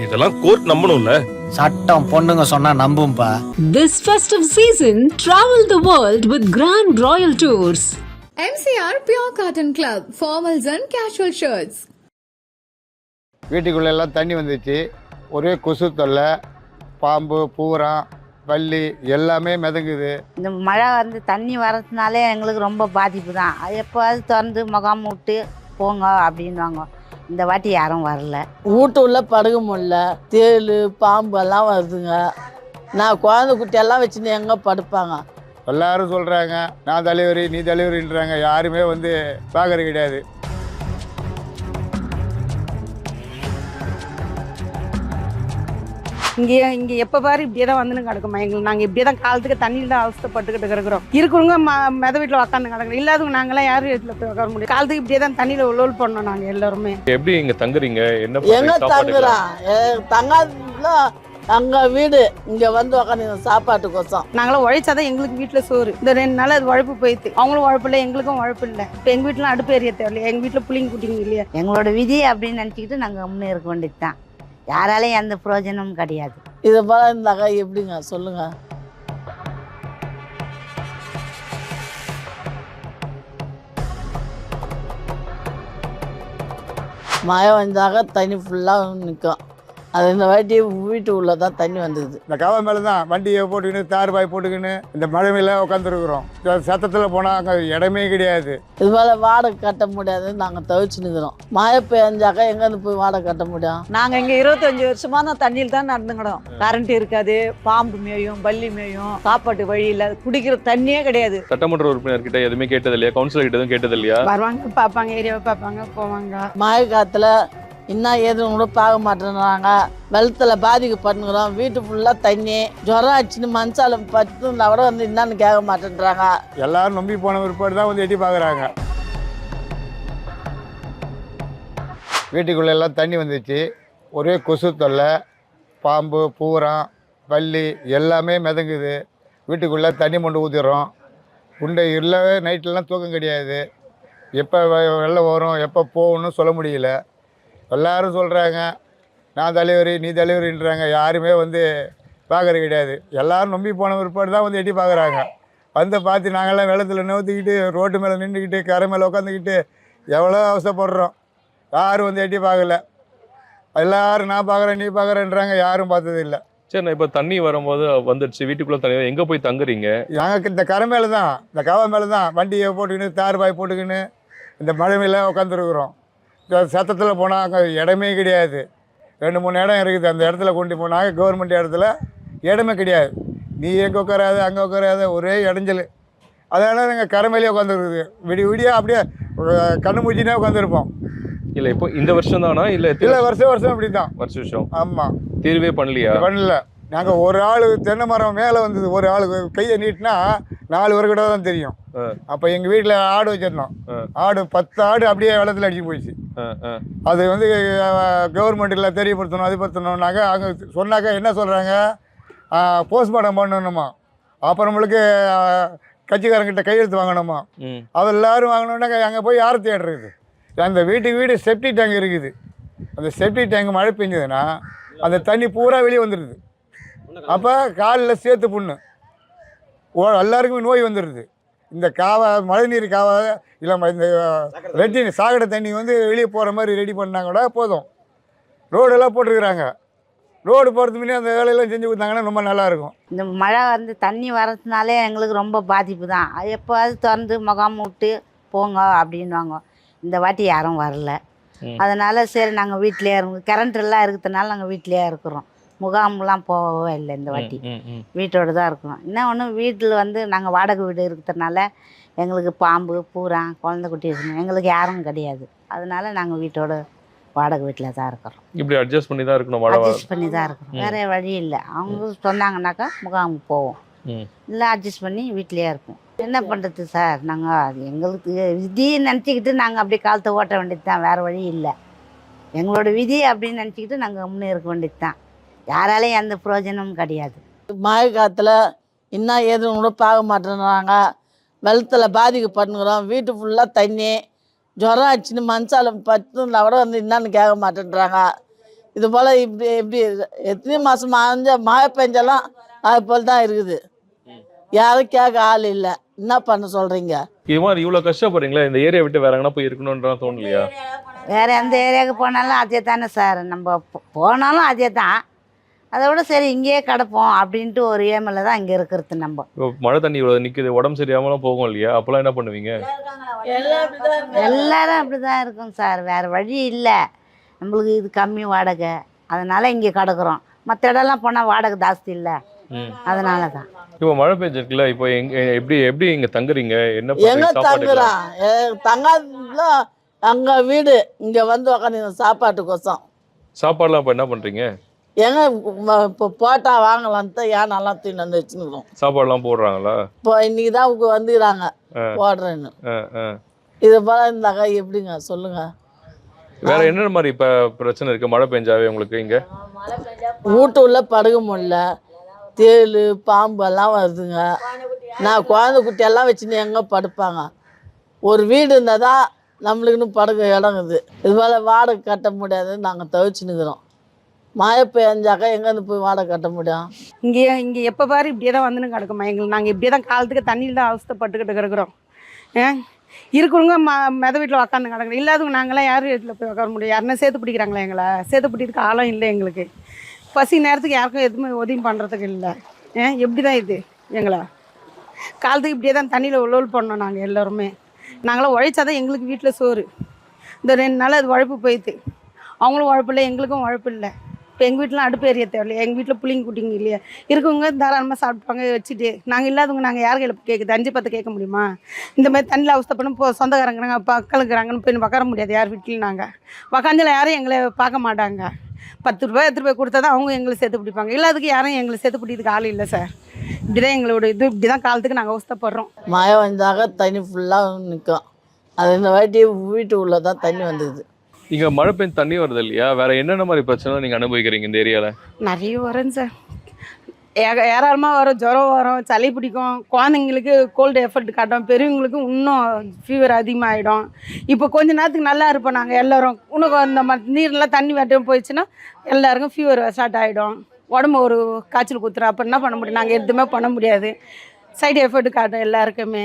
இதெல்லாம் கோர்ட் நம்பணும்ல. சட்டம் பொண்ணுங்க சொன்னா நம்பும்பா. This festive season, travel the world with Grand Royal Tours. MCR Pure Cotton Club, formals and casual shirts. வீட்டுக்குள்ள எல்லாம் தண்ணி வந்துச்சு. ஒரே கொசு தொல்லை பாம்பு பூரான் பல்லி எல்லாமே மிதங்குது. இந்த மழை வந்து தண்ணி வரதுனாலே எங்களுக்கு ரொம்ப பாதிப்பு தான் அது எப்போவாது திறந்து முகாம் விட்டு போங்க அப்படின்வாங்க இந்த வாட்டி யாரும் வரல. வீட்டு உள்ள படுக்க முடியல தேள் பாம்பு எல்லாம் வருதுங்க. நான் குழந்தை குட்டியெல்லாம் வச்சுன்னு எங்கே படுப்பாங்க? எல்லாரும் சொல்கிறாங்க நான் தலைவரி நீ தலைவரின்றாங்க. யாருமே வந்து பார்க்கறது கிடையாது. இங்கே இங்கே எப்போ பாரு இப்படியே தான் வந்துன்னு கிடக்குமா? எங்களுக்கு நாங்கள் இப்படியே தான் காலத்துக்கு தண்ணியில் தான் அவஸ்தைப்பட்டுக்கிட்டு கிடக்குறோம். இருக்கிறவங்க ம மெத வீட்டில் உட்காந்து கிடக்குறோம். இல்லாதவங்க நாங்களாம் யாரும் வீட்டில் போய் உட்கார முடியும்? காலத்துக்கு இப்படியே தான் தண்ணியில் உழவு பண்ணோம் நாங்கள் எல்லாருமே. எப்படி இங்க தங்குறீங்க? என்ன எங்க தங்குறான் தங்காதுல அங்க வீடு. இங்க வந்து உக்காந்து சாப்பாட்டுக்கோசம். நாங்களாம் உழைச்சாதான் எங்களுக்கு வீட்டில் சோறு. இந்த ரெண்டு நாள் அது உழைப்பு போயிடுது அவங்களும் உழைப்பு இல்லை எங்களுக்கும் உழைப்பு இல்லை. இப்போ எங்கள் வீட்டில் அடுப்பு எரிய தேவையில்லை எங்கள் வீட்டில் புள்ளிங்க குட்டிங்க இல்லையா? எங்களோட விதி அப்படின்னு நினச்சிக்கிட்டு நாங்கள் முன்னே இருக்க வேண்டியது தான் யாராலையும் எந்த பிரயோஜனமும் கிடையாது. இது போல இருந்தாக்கா எப்படிங்க? சொல்லுங்க. மழை வந்தாக்க தண்ணி ஃபுல்லாக நிற்கும் அது இந்த வாட்டி வீட்டு உள்ள தான் தண்ணி வந்தது. இந்த கவை மேலே தான் வண்டியை போட்டுக்கின்னு தார் பாய் போட்டுக்கின்னு இந்த மழை மேலே உட்காந்துருக்குறோம் சத்தத்தில் போனால் அங்கே இடமே கிடையாது. இது போல் வாடகை கட்ட முடியாது நாங்கள் தவிச்சு நிற்கிறோம் மழை பெஞ்சாக்கா எங்கேருந்து போய் வாடகை கட்ட முடியும்? நாங்க இங்க இருபத்தஞ்சு வருஷமா தான் தண்ணியில் தான் நடந்துக்கிடும் கரண்ட் இருக்காது பாம்பு மேயும் பல்லி மேயும் சாப்பாட்டு வழி இல்ல. குடிக்கிற தண்ணியே கிடையாது. சட்டமன்ற உறுப்பினர் கிட்ட எதுவுமே கேட்டது இல்லையா கவுன்சிலர் கிட்ட எதுவும் கேட்டது இல்லையா வருவாங்க பார்ப்பாங்க ஏரியாவை பார்ப்பாங்க போவாங்க. மழை காலத்தில் இன்னும் எதுவும் கூட பார்க்க மாட்டேன்றாங்க. வெள்ளத்தில் பாதிக்கப்படுங்கிறோம் வீட்டு ஃபுல்லாக தண்ணி ஜுரம் அடிச்சுன்னு மனசால பத்து இருந்தால் கூட வந்து என்னன்னு கேட்க மாட்டேன்றாங்க. எல்லாரும் நம்பி போன பிற்பாடு தான் வந்து எட்டி பார்க்குறாங்க. வீட்டுக்குள்ளே எல்லாம் தண்ணி வந்துச்சு. ஒரே கொசு தொல்லை பாம்பு பூரம் பள்ளி எல்லாமே மிதங்குது. வீட்டுக்குள்ளே தண்ணி மொண்டு ஊற்றிடுறோம் உண்டை இல்லவே நைட்லலாம் தூக்கம் கிடையாது. எப்போ வெள்ளம் வரும் எப்போ போகணும்னு சொல்ல முடியல. எல்லாரும் சொல்கிறாங்க நான் தலைவரி நீ தலைவரின்றாங்க. யாருமே வந்து பார்க்கறது கிடையாது. எல்லாரும் நம்பி போன பிற்பாடு தான் வந்து எட்டி பார்க்குறாங்க. வந்து பார்த்து நாங்கள்லாம் வெள்ளத்தில் நவுத்திக்கிட்டு ரோட்டு மேலே நின்றுக்கிட்டு கரை மேலே உட்காந்துக்கிட்டு எவ்வளோ அவசரப்படுறோம் யாரும் வந்து எட்டி பார்க்கல. எல்லாரும் நான் பார்க்குறேன் நீ பார்க்குறேன்றாங்க. யாரும் பார்த்தது இல்லை. சரி நான் இப்ப தண்ணி வரும்போது வந்துடுச்சு. வீட்டுக்குள்ள தண்ணி எங்க போய் தங்குறீங்க? நாங்கள் இந்த கரை மேலே தான் இந்த கவை மேலே தான் வண்டியை போட்டுக்கின்னு தார் பாய் போட்டுக்கின்னு இந்த மழை மேலே உட்காந்துருக்குறோம் சத்தத்தில் போனால் அங்கே இடமே கிடையாது. ரெண்டு மூணு இடம் இருக்குது. அந்த இடத்துல கொண்டு போனாங்க கவர்மெண்ட் இடத்துல இடமே கிடையாது. நீ எங்கே உட்காராத அங்கே உட்காராத ஒரே இடைஞ்சல். அதனால் நாங்கள் கரை மேலேயே உட்காந்துருக்குது. விடிய விடிய அப்படியே கண்ணு மூச்சினே உட்காந்துருப்போம். இல்ல இப்போ இந்த வருஷம் தானா? இல்ல இல்லை வருஷம் வருஷம் இப்படி தான் வருஷ வருஷம். ஆமாம் தீர்வே பண்ணலையா? பண்ணல. நாங்கள் ஒரு ஆள் தென்னை மரம் மேலே வந்தது. ஒரு ஆள் கையை நீட்டினா நாலு பேர் கூட தான் தெரியும். அப்போ எங்கள் வீட்டில் ஆடு வச்சிருந்தோம். ஆடு பத்து ஆடு அப்படியே வெள்ளத்தில் அடிச்சு போயிடுச்சு. அது வந்து கவர்மெண்ட்டில் தெரியப்படுத்தணும் அது படுத்தணும்னாக்க அங்கே சொன்னாக்க என்ன சொல்கிறாங்க போஸ்ட்மார்ட்டம் பண்ணணுமா? அப்புறமேலுக்கு கட்சிக்காரங்கிட்ட கையெழுத்து வாங்கணுமா? அது எல்லாரும் வாங்கணுன்னாக்க அங்கே போய் யாரை தேடுறது? அந்த வீட்டுக்கு வீடு செப்டி டேங்க் இருக்குது. அந்த செப்டி டேங்க் மழை பெஞ்சதுன்னா அந்த தண்ணி பூரா வெளியே வந்துடுது அப்போ காலில் சேர்த்து புண்ணு. ஓ எல்லாருக்குமே நோய் வந்துடுது இந்த காவா மழைநீர் காவா இல்லை இந்த ரெட்டி சாக்கடை தண்ணி வந்து வெளியே போகிற மாதிரி ரெடி பண்ணாங்க கூட போதும். ரோடெல்லாம் போட்டிருக்கிறாங்க. ரோடு போகிறதுக்கு முன்னே அந்த வேலையெல்லாம் செஞ்சு கொடுத்தாங்கன்னா ரொம்ப நல்லாயிருக்கும் இந்த மழை வந்து தண்ணி வரதுனாலே எங்களுக்கு ரொம்ப பாதிப்பு தான். அது எப்போவாது திறந்து முகாம் விட்டு போங்க அப்படின்வாங்க இந்த வாட்டி யாரும் வரல. அதனால சரி நாங்கள் வீட்டிலேயே இருக்கோம் கரண்ட் எல்லாம் இருக்கிறதுனால நாங்கள் வீட்டிலேயே இருக்கிறோம். முகாம்லாம் போகவே இல்லை இந்த வாட்டி. வீட்டோடு தான் இருக்கிறோம் இன்னும் ஒன்று வீட்டில் வந்து நாங்கள் வாடகை வீடு இருக்கிறதுனால எங்களுக்கு பாம்பு பூரான் குழந்தை குட்டி இருக்கணும் எங்களுக்கு யாரும் கிடையாது. அதனால நாங்கள் வீட்டோட வாடகை வீட்டில் தான் இருக்கிறோம். இப்படி அட்ஜஸ்ட் பண்ணி தான் இருக்கணும் அட்ஜஸ்ட் பண்ணி தான் இருக்கிறோம் வேற வழி இல்லை. அவங்க சொன்னாங்கன்னாக்கா முகாமுக்கு போவோம். இல்லை அட்ஜஸ்ட் பண்ணி வீட்டிலேயே இருப்போம். என்ன பண்ணுறது சார்? நாங்கள் எங்களுக்கு விதியை நினச்சிக்கிட்டு நாங்கள் அப்படியே காலத்தை ஓட்ட வேண்டியது தான். வேறு வழி இல்லை. எங்களோட விதி அப்படின்னு நினச்சிக்கிட்டு நாங்கள் முன்னே இருக்க வேண்டியது தான். யாராலையும் எந்த பிரயோஜனமும் கிடையாது. மழை காலத்தில் இன்னும் எதுவும் கூட பார்க்க மாட்டேன்றாங்க. வெள்ளத்தில் பாதிக்கப்படுங்கிறோம் வீட்டு ஃபுல்லாக தண்ணி ஜுரம் அடிச்சுன்னு மனசால பத்து இருந்தால் கூட வந்து என்னன்னு கேட்க மாட்டேன்றாங்க. இது போல் இப்படி எப்படி எத்தனை மாதம் மஞ்ச மழை பெஞ்செல்லாம் அது போல் தான் இருக்குது. யாரும் கேட்க ஆள் இல்லை. என்ன பண்ண சொல்கிறீங்க இது மாதிரி இவ்வளவு கஷ்டப்படுறீங்களா? இந்த ஏரியா விட்டு வேற எங்கன்னா போய் இருக்கணும்ன்ற தோணலையா? வேறு எந்த ஏரியாவுக்கு போனாலும் அதே தானே சார். நம்ம போனாலும் அதே தான் அதை விட சரி இங்கேயே கிடப்போம் அப்படின்ட்டு ஒரு ஏமில் தான் இங்கே இருக்கிறது நம்ம. மழை தண்ணி இவ்வளவு நிக்குது உடம்பு சரியாமலாம் போகும் இல்லையா? அப்பெல்லாம் என்ன பண்ணுவீங்க? எல்லாரும் அப்படி தான் இருக்கும் சார். வேறு வழி இல்லை. நம்மளுக்கு இது கம்மி வாடகை. அதனால் இங்கே கிடக்குறோம். மற்ற இடம்லாம் போனால் வாடகை ஜாஸ்தி இல்லை. ம். அதனால தான் இப்போ மழை பெஞ்சிருக்குல்ல இப்போ எங்க எப்படி எப்படி இங்க தங்குறீங்க? என்ன எங்க தங்குறான் தங்காதுல அங்கே வீடு இங்கே வந்து உக்காந்து சாப்பாட்டுக்கோசம். சாப்பாடுலாம் இப்போ என்ன பண்றீங்க? எங்க இப்போ போட்டா வாங்கலாம் தான் ஏன் நல்லா தூக்கி வந்து வச்சுருக்கோம் சாப்பாடுலாம் போடுறாங்களா? இப்போ இன்னைக்கு தான் அவங்க வந்துக்கிறாங்க. ஆ. போடுறேன்னு. இது போல இருந்தாக்கா எப்படிங்க? சொல்லுங்க. வேற என்னென்ன மாதிரி இப்ப பிரச்சனை இருக்கு? மழை பெஞ்சாவே உங்களுக்கு இங்க? வீட்டு உள்ள படுக்க முடியல தேள் பாம்பு எல்லாம் வருதுங்க. நான் குழந்தை குட்டியெல்லாம் வச்சுன்னு எங்கே படுப்பாங்க? ஒரு வீடு இருந்தால் தான் நம்மளுக்குன்னு படுக்க இடங்குது இது போல் வாடகை கட்ட முடியாதுன்னு நாங்கள் தவிச்சுன்னுக்குறோம். மழை பெஞ்சாக்கா எங்கேருந்து போய் வாடகை கட்ட முடியும்? இங்கே இங்கே எப்போ பாரு இப்படியே தான் வந்துன்னு கிடக்குமா எங்களுக்கு நாங்கள் இப்படியே தான் காலத்துக்கு தண்ணியில் தான் அவஸ்தைப்பட்டுக்கிட்டு கிடக்குறோம். ஏ? இருக்கிறவங்க ம மெத வீட்டில் உக்காந்து கிடக்குறோம். இல்லாதவங்க நாங்களாம் யார் வீட்டில் போய் உட்கார முடியும்? யாருன்னா சேர்த்து பிடிக்கிறாங்களா எங்களை? சேர்த்து பிடிக்கிறதுக்கு ஆளும் இல்லை எங்களுக்கு. பசி நேரத்துக்கு யாருக்கும் எதுவுமே உதவி பண்ணுறதுக்கு இல்லை. ஏன் எப்படி தான் இது எங்களா? காலத்துக்கு இப்படியே தான் தண்ணியில் உழவு பண்ணோம் நாங்கள் எல்லோருமே. நாங்களாம் உழைச்சாதான் எங்களுக்கு வீட்டில் சோறு. இந்த ரெண்டு நாள் அது உழைப்பு போயிடுது அவங்களும் உழைப்பு இல்லை எங்களுக்கும் உழைப்பு இல்லை. இப்போ எங்கள் வீட்டில் அடுப்பு எரிய தேவையில்லையா. எங்கள் வீட்டில் புளிங்க குட்டிங்க இல்லையா? இருக்கவங்க தாராளமாக சாப்பிடுவாங்க வச்சுட்டு. நாங்கள் இல்லாதவங்க நாங்கள் யார் கையில் கேட்குது அஞ்சு பத்து கேட்க முடியுமா? இந்த மாதிரி தண்ணியில் அவஸ்தைப்படும் இப்போ சொந்தக்காரங்கிறாங்க பக்கலுங்கிறாங்கன்னு போய் உட்கார முடியாது யார் வீட்லையும் நாங்கள் உக்காந்தில் யாரும் எங்களை பார்க்க மாட்டாங்க. பத்து ரூபாய் எடுத்துகிட்டு போய் கொடுத்தா தான் அவங்க எங்களை சேர்த்து பிடிப்பாங்க. இல்லாததுக்கு யாரும் எங்களை சேர்த்து பிடிக்கிறதுக்கு ஆள் இல்லை சார் இப்படி தான் எங்களோட இது இப்படி தான் காலத்துக்கு நாங்கள் அவஸ்தப்படுறோம். மழை வந்தாக தண்ணி ஃபுல்லாக நிற்கும் அது இந்த வாட்டி வீட்டு உள்ளே தான் தண்ணி வந்தது. இங்க மழை பெஞ்சு தண்ணி வருது இல்லையா? வேற என்னென்ன மாதிரி பிரச்சனை நீங்க அனுபவிக்கிறீங்க இந்த ஏரியால? நிறைய வரும் சார். ஏக ஏராளமாக வரும். ஜுரம் வரும் சளி பிடிக்கும். குழந்தைங்களுக்கு கோல்டு எஃபெக்ட் காட்டும். பெரியவங்களுக்கு இன்னும் ஃபீவர் அதிகமாகிடும் இப்போ கொஞ்ச நேரத்துக்கு நல்லா இருப்போம் நாங்கள் எல்லோரும். இன்னும் இந்த ம நீர்லாம் தண்ணி வெட்டம் போயிடுச்சுன்னா எல்லாருக்கும் ஃபீவர் ஸ்டார்ட் ஆகிடும் உடம்பு ஒரு காய்ச்சல் குத்துறோம் அப்போ என்ன பண்ண முடியும்? நாங்கள் எதுவுமே பண்ண முடியாது. சைடு எஃபெக்ட் காட்டும் எல்லாருக்குமே.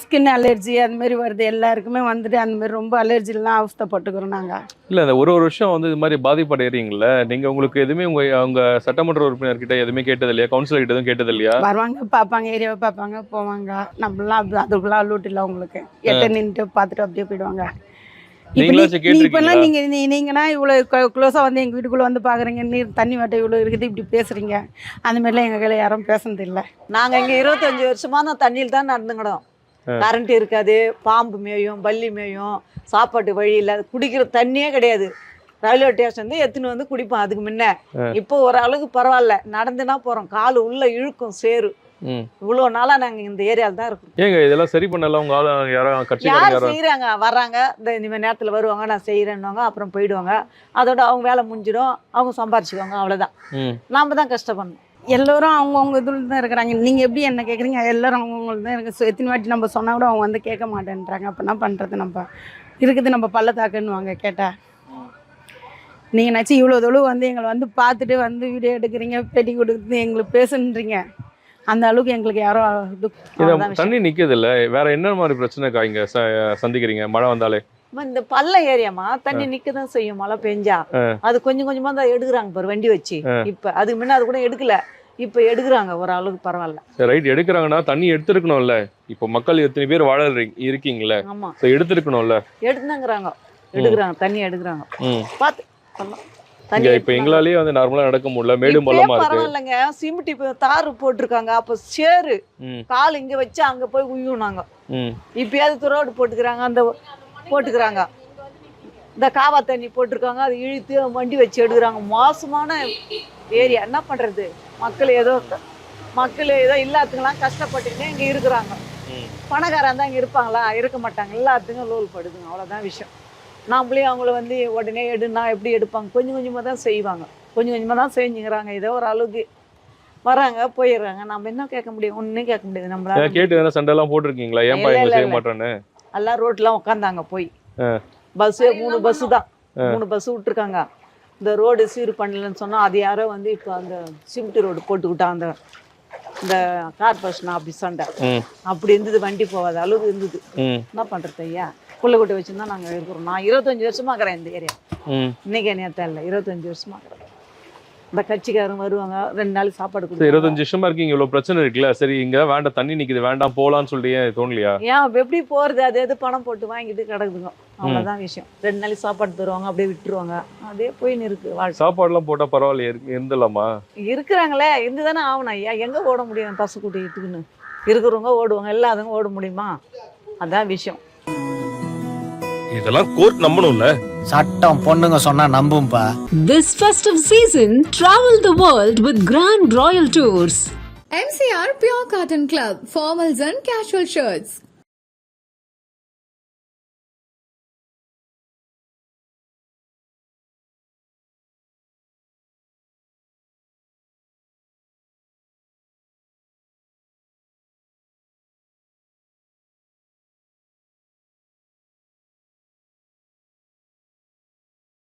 ஸ்கின் அலர்ஜி அந்த மாதிரி வருது. எல்லாருக்குமே வந்துட்டு அந்த மாதிரி ரொம்ப அலர்ஜிலாம் அவஸ்தைப்பட்டுக்கிறோம் நாங்கள் இல்ல இந்த ஒரு ஒரு வருஷம் வந்து இது மாதிரி பாதிப்படைறீங்கல்ல நீங்க உங்களுக்கு எதுவுமே உங்க அவங்க சட்டமன்ற உறுப்பினர் கிட்ட எதுவுமே கேட்டது இல்லையா கவுன்சிலர் கிட்ட எதுவும் கேட்டது இல்லையா வருவாங்க பார்ப்பாங்க ஏரியாவை பார்ப்பாங்க போவாங்க. நம்மளாம் அதுக்குலாம் அலூட் இல்லை உங்களுக்கு எட்ட நின்றுட்டு பார்த்துட்டு அப்படியே போயிடுவாங்க. இப்போல்லாம் கேட்டிருக்கீங்களா? நீங்கள் நீ நீங்கன்னா இவ்வளோ க்ளோஸாக வந்து எங்கள் வீட்டுக்குள்ளே வந்து பார்க்குறீங்க நீர் தண்ணி வாட்டை இவ்வளோ இருக்குது இப்படி பேசுகிறீங்க அந்த மாதிரிலாம் எங்கள் கையில் யாரும் பேசுனது இல்லை. நாங்க இங்க இருபத்தஞ்சு வருஷமா அந்த தண்ணியில் தான் நடந்துக்கிடும் கரண்ட் இருக்காது பாம்பு மேயும் பல்லி மேயும் சாப்பாட்டு வழி இல்லை. குடிக்கிற தண்ணியே கிடையாது. ரயில்வே ஸ்டேஷன் வந்து எடுத்துன்னு வந்து குடிப்போம். அதுக்கு முன்ன. இப்போ ஓரளவுக்கு பரவாயில்ல. நடந்துனா போறோம். கால் உள்ள இழுக்கும் சேரு. ம். இவ்வளோ நாளா நாங்க இந்த ஏரியால தான் இருக்கோம். ஏங்க இதெல்லாம் சரி பண்ணல? உங்க ஆளு யாரும் கட்சிக்காரங்க யார் செய்கிறாங்க வர்றாங்க. இந்த மாதிரி நேரத்தில் வருவாங்க நான் செய்கிறேன்னுவாங்க அப்புறம் போயிடுவாங்க. அதோட அவங்க வேலை முடிஞ்சிடும். அவங்க சம்பாரிச்சுக்குவாங்க அவ்வளோதான் ம். நாம தான் கஷ்டப்படணும். எல்லோரும் அவங்கவுங்க இதில் தான் இருக்கிறாங்க. நீங்கள் எப்படி என்ன கேட்குறீங்க எல்லாரும் அவங்கவுங்களுக்கு தான் இருக்குது எத்தனை வாட்டி நம்ம சொன்னால் கூட அவங்க வந்து கேட்க மாட்டேன்றாங்க. அப்போ என்ன பண்ணுறது நம்ம? இருக்குது நம்ம பள்ளத்தாக்குன்னு வாங்க கேட்டால் நீங்கள் நினச்சி இவ்வளோ தொழு வந்து எங்களை வந்து பார்த்துட்டு வந்து வீடியோ எடுக்கிறீங்க பேட்டி கொடுத்து எங்களுக்கு பேசுன்றீங்க. அந்த அளவுக்கு எங்களுக்கு யாரும். தண்ணி நிக்குது இல்ல வேற என்ன மாதிரி பிரச்சனைக்கா இங்க ச- சந்திக்கிறீங்க? மழை வந்தாலே. இந்த பள்ளம் ஏரியாமா தண்ணி நிக்க தான் செய்யும். மழை பெஞ்சா. அது கொஞ்சம் கொஞ்சமா தான் எடுக்கிறாங்க பாரு வண்டி வச்சு. இப்ப அதுக்கு முன்ன அது கூட எடுக்கல. இப்ப எடுக்கிறாங்க ஒரு அளவுக்கு பரவாயில்ல ரைட். எடுக்கிறாங்கன்னா தண்ணி எடுத்திருக்கணும்ல. இப்போ மக்கள் எத்தனை பேர் வாழ இருக்கீங்கல்ல. ஆமா. எடுத்திருக்கணும்ல. எடுத்துனாங்கிறாங்க. எடுக்கிறாங்க தண்ணி எடுக்கிறாங்க. பார்த்து. தண்ணி இங்க இப்போ. எங்களாலேயே வந்து நார்மலா நடக்க முடியல. மேடும் பள்ளமா இருக்கு. பரவாயில்லைங்க. சிமெண்ட் இப்ப தாறு போட்டிருக்காங்க. அப்ப சேரு. கால் இங்க வச்சு அங்க போய் ம். இப்பயாவது ரோடு போட்டுக்கிறாங்க. அந்த போட்டுக்கிறாங்க. இந்த காவா தண்ணி போட்டிருக்காங்க. அது இழுத்து வண்டி வச்சு எடுக்கிறாங்க. மோசமான ஏரியா. என்ன பண்றது? மக்கள் ஏதோ மக்கள் ஏதோ இல்லாதவங்களாம் கஷ்டப்பட்டுக்கிட்டே இங்க இருக்கிறாங்க. பணக்காரன் தான் இங்க இருப்பாங்களா? இருக்க மாட்டாங்க. எல்லாத்துக்கும் லோல் படுதுங்க. அவ்வளவுதான் விஷயம். நாமளே அவங்கள வந்து உடனே எடுனா எப்படி எடுப்பாங்க? கொஞ்சம் கொஞ்சமா தான் செய்வாங்க. கொஞ்சம் கொஞ்சமா தான் செஞ்சுக்கிறாங்க. ஏதோ ஒரு அளவுக்கு வராங்க போயிடுறாங்க. நம்ம என்ன கேட்க முடியும்? ஒன்றும் கேட்க முடியாது. நம்மளால கேட்டு வேணா சண்டை எல்லாம் போட்டிருக்கீங்களா ஏன்பா இவங்க செய்ய. மாட்டேன்னு? எல்லாம் ரோட்ல உட்காந்தாங்க போய். பஸ் மூணு பஸ் தான். மூணு பஸ் விட்டுருக்காங்க. இந்த ரோடு சீர் பண்ணலன்னு சொன்னால் அது யாரோ வந்து இப்போ அந்த சிமெண்ட் ரோடு போட்டுக்கிட்டா அந்த இந்த கார்பரேஷன் ஆஃபீஸ் சண்டை அப்படி இருந்தது வண்டி போகாத அளவுக்கு இருந்தது. என்ன பண்ணுறது ஐயா? புள்ளக்குட்டை வச்சுருந்தா நாங்கள் இருக்கிறோம் நான் இருபத்தஞ்சி வருஷமா இருக்கிறேன் இந்த ஏரியா. இன்னைக்கு நேரத்தை இல்லை இருபத்தஞ்சி வருஷமா இருக்கிறேன். இந்த கட்சிக்காரங்க வருவாங்க ரெண்டு நாள் சாப்பாடு கொடுத்து இருபத்தஞ்சு வருஷமா இருக்கீங்க இவ்வளவு பிரச்சனை இருக்குல்ல? சரி இங்க வேண்டாம் தண்ணி நிக்குது வேண்டாம் போலான்னு சொல்லிட்டு தோணலையா? ஏன் எப்படி போறது? அது எது பணம் போட்டு வாங்கிட்டு கிடக்குதுங்க. அவ்வளவுதான் விஷயம். ரெண்டு நாளைக்கு சாப்பாடு தருவாங்க அப்படியே விட்டுருவாங்க. அதே போயின்னு இருக்கு வாழ்க்கை. சாப்பாடுலாம் போட்டா பரவாயில்ல இருந்துடலாமா? இருக்கிறாங்களே இருந்து தானே ஆகணும். ஐயா எங்க ஓட முடியும் பசு கூட்டிட்டுக்குன்னு இருக்கிறவங்க ஓடுவாங்க எல்லாத்துக்கும் ஓட முடியுமா? அதான் விஷயம். இதெல்லாம் கோர்ட் நம்பணும்ல சட்டம் பொண்ணுங்க சொன்னா நம்பும்பா This festive season, travel the world with Grand Royal Tours. MCR Pure Cotton Club, formals and casual shirts.